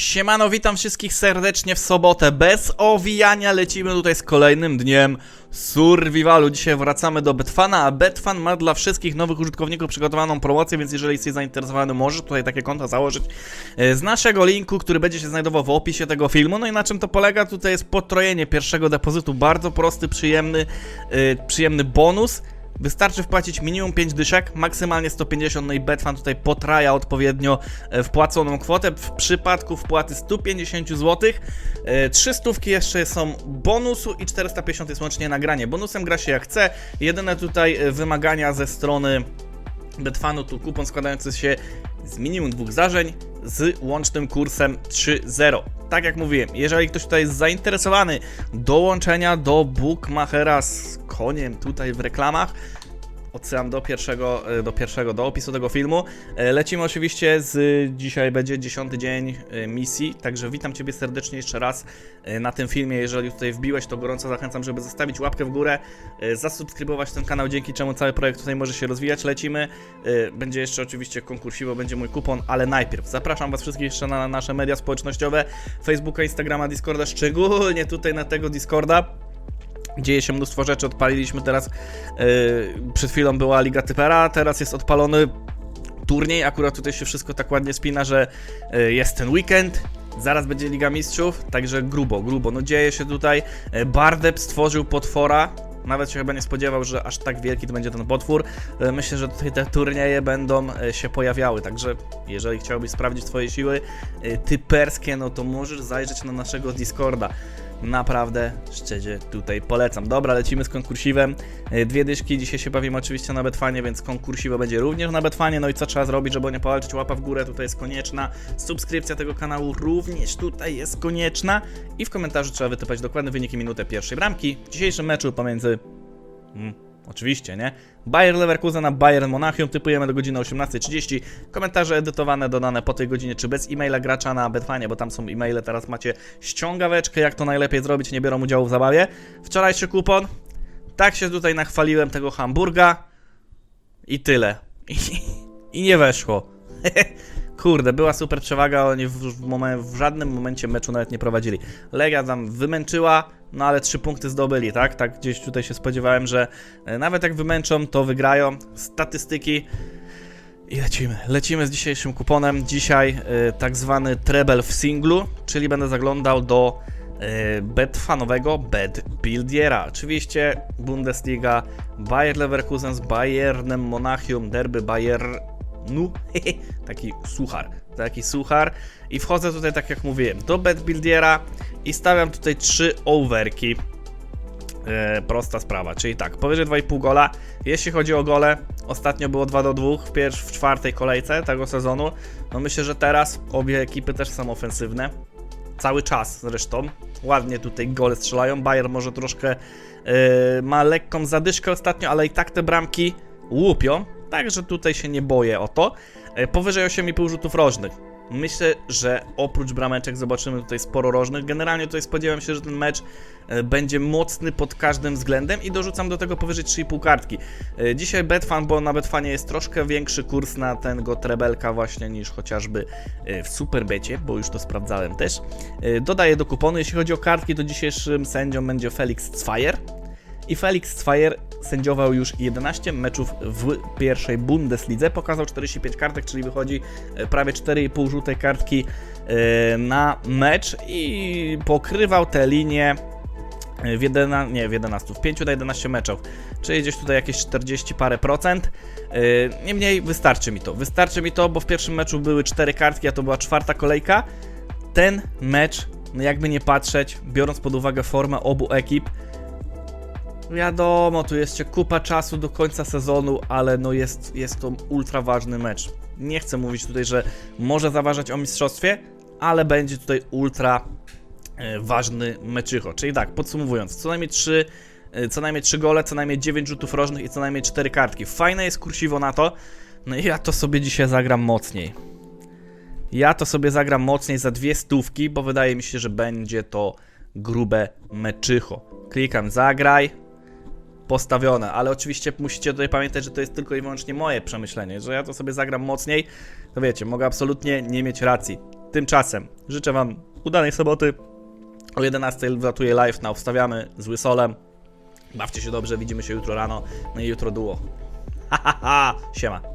Siemano, witam wszystkich serdecznie w sobotę. Bez owijania lecimy tutaj z kolejnym dniem Survivalu. Dzisiaj wracamy do Betfana, a Betfan ma dla wszystkich nowych użytkowników przygotowaną promocję, więc jeżeli jesteś zainteresowany, możesz tutaj takie konto założyć e, z naszego linku, który będzie się znajdował w opisie tego filmu. No i na czym to polega? Tutaj jest potrojenie pierwszego depozytu. Bardzo prosty, przyjemny, e, przyjemny bonus. Wystarczy wpłacić minimum 5 dyszek, maksymalnie 150, no i Betfan tutaj potraja odpowiednio e, wpłaconą kwotę. W przypadku wpłaty 150 zł, 3 stówki jeszcze są bonusu i 450 jest łącznie nagranie. Bonusem gra się jak chce, jedyne tutaj e, wymagania ze strony Betfanu to kupon składający się z minimum dwóch zdarzeń z łącznym kursem 3.0. Tak jak mówiłem, jeżeli ktoś tutaj jest zainteresowany dołączenia do Bookmachera z koniem tutaj w reklamach, odsyłam do pierwszego, e, do pierwszego, do opisu tego filmu. E, Lecimy oczywiście z, dzisiaj będzie dziesiąty dzień e, misji, także witam Ciebie serdecznie jeszcze raz na tym filmie. Jeżeli tutaj wbiłeś, to gorąco zachęcam, żeby zostawić łapkę w górę, zasubskrybować ten kanał, dzięki czemu cały projekt tutaj może się rozwijać. Lecimy. Będzie jeszcze oczywiście konkursiwo, będzie mój kupon, ale najpierw zapraszam Was wszystkich jeszcze na nasze media społecznościowe, Facebooka, Instagrama, Discorda, szczególnie tutaj na tego Discorda. Dzieje się mnóstwo rzeczy, odpaliliśmy teraz, yy, przed chwilą była Liga Typera, teraz jest odpalony turniej, akurat tutaj się wszystko tak ładnie spina, że yy, jest ten weekend, zaraz będzie Liga Mistrzów, także grubo, grubo, no dzieje się tutaj, Yy, Bardep stworzył potwora, nawet się chyba nie spodziewał, że aż tak wielki to będzie ten potwór. Yy, Myślę, że tutaj te turnieje będą yy, się pojawiały, także jeżeli chciałbyś sprawdzić swoje siły typerskie, no to możesz zajrzeć na naszego Discorda. Naprawdę szczerze tutaj polecam. Dobra, lecimy z konkursivem. E, Dwie dyszki, dzisiaj się bawimy oczywiście na Betfanie, więc konkursiwo będzie również na Betfanie. No i co trzeba zrobić, żeby nie powalczyć? Łapa w górę tutaj jest konieczna. Subskrypcja tego kanału również tutaj jest konieczna. I w komentarzu trzeba wytypać dokładne wyniki minuty pierwszej bramki w dzisiejszym meczu pomiędzy... Mm, oczywiście, nie? Bayer Leverkusen na Bayern Monachium. Typujemy do godziny 18.30. Komentarze edytowane, dodane po tej godzinie, czy bez e-maila gracza na Betfanie, bo tam są e-maile. Teraz macie ściągaweczkę, jak to najlepiej zrobić. Nie biorą udziału w zabawie. Wczorajszy kupon. Tak się tutaj nachwaliłem tego hamburga. I tyle. I, i nie weszło. Kurde, była super przewaga, oni w, w, w żadnym momencie meczu nawet nie prowadzili. Legia tam wymęczyła, no ale trzy punkty zdobyli, tak? Tak gdzieś tutaj się spodziewałem, że e, nawet jak wymęczą, to wygrają. Statystyki. I lecimy. Lecimy z dzisiejszym kuponem. Dzisiaj e, tak zwany treble w singlu, czyli będę zaglądał do e, betfanowego Bet Buildiera. Oczywiście Bundesliga, Bayer Leverkusen z Bayernem Monachium, derby Bayernu, taki suchar, taki suchar. I wchodzę tutaj, tak jak mówiłem, do Bet Buildiera i stawiam tutaj trzy overki. E, prosta sprawa, czyli tak, powyżej 2,5 gola. Jeśli chodzi o gole, ostatnio było 2 do 2 w, pierwsz, w czwartej kolejce tego sezonu. No myślę, że teraz obie ekipy też są ofensywne. Cały czas zresztą. Ładnie tutaj gole strzelają. Bayern może troszkę e, ma lekką zadyszkę ostatnio, ale i tak te bramki łupią. Także tutaj się nie boję o to. E, powyżej 8,5 rzutów rożnych. Myślę, że oprócz brameczek zobaczymy tutaj sporo rożnych. Generalnie tutaj spodziewam się, że ten mecz e, będzie mocny pod każdym względem i dorzucam do tego powyżej 3,5 kartki. E, Dzisiaj Betfan, bo na Betfanie jest troszkę większy kurs na tego trebelka właśnie niż chociażby w Superbecie, bo już to sprawdzałem też. Dodaję do kuponu, jeśli chodzi o kartki, to dzisiejszym sędzią będzie Felix Zweier. I Felix Zweier sędziował już 11 meczów w pierwszej Bundeslidze, pokazał 45 kartek, czyli wychodzi e, prawie 4,5 żółtej kartki e, na mecz i pokrywał te linie w 11, nie w 11, w 5 na 11 meczów, czyli gdzieś tutaj jakieś 40 parę procent. Niemniej wystarczy mi to. Wystarczy mi to, bo w pierwszym meczu były 4 kartki, a to była czwarta kolejka. Ten mecz, no jakby nie patrzeć, biorąc pod uwagę formę obu ekip, wiadomo, tu jeszcze kupa czasu do końca sezonu, ale no jest, jest to ultra ważny mecz. Nie chcę mówić tutaj, że może zaważać o mistrzostwie, ale będzie tutaj ultra e, ważny meczycho. Czyli tak, podsumowując, co najmniej 3 co najmniej 3 gole, co najmniej 9 rzutów rożnych i co najmniej 4 kartki. Fajne jest kursiwo na to. No i ja to sobie dzisiaj zagram mocniej. Ja to sobie zagram mocniej za dwie stówki, bo wydaje mi się, że będzie to grube meczycho. Klikam zagraj. Postawione, ale oczywiście musicie tutaj pamiętać, że to jest tylko i wyłącznie moje przemyślenie, że ja to sobie zagram mocniej, to wiecie, mogę absolutnie nie mieć racji. Tymczasem życzę wam udanej soboty. O 11 wlatuje live na Wstawiamy z Łysolem. Bawcie się dobrze, widzimy się jutro rano. No i jutro duo. Ha, ha, ha. Siema.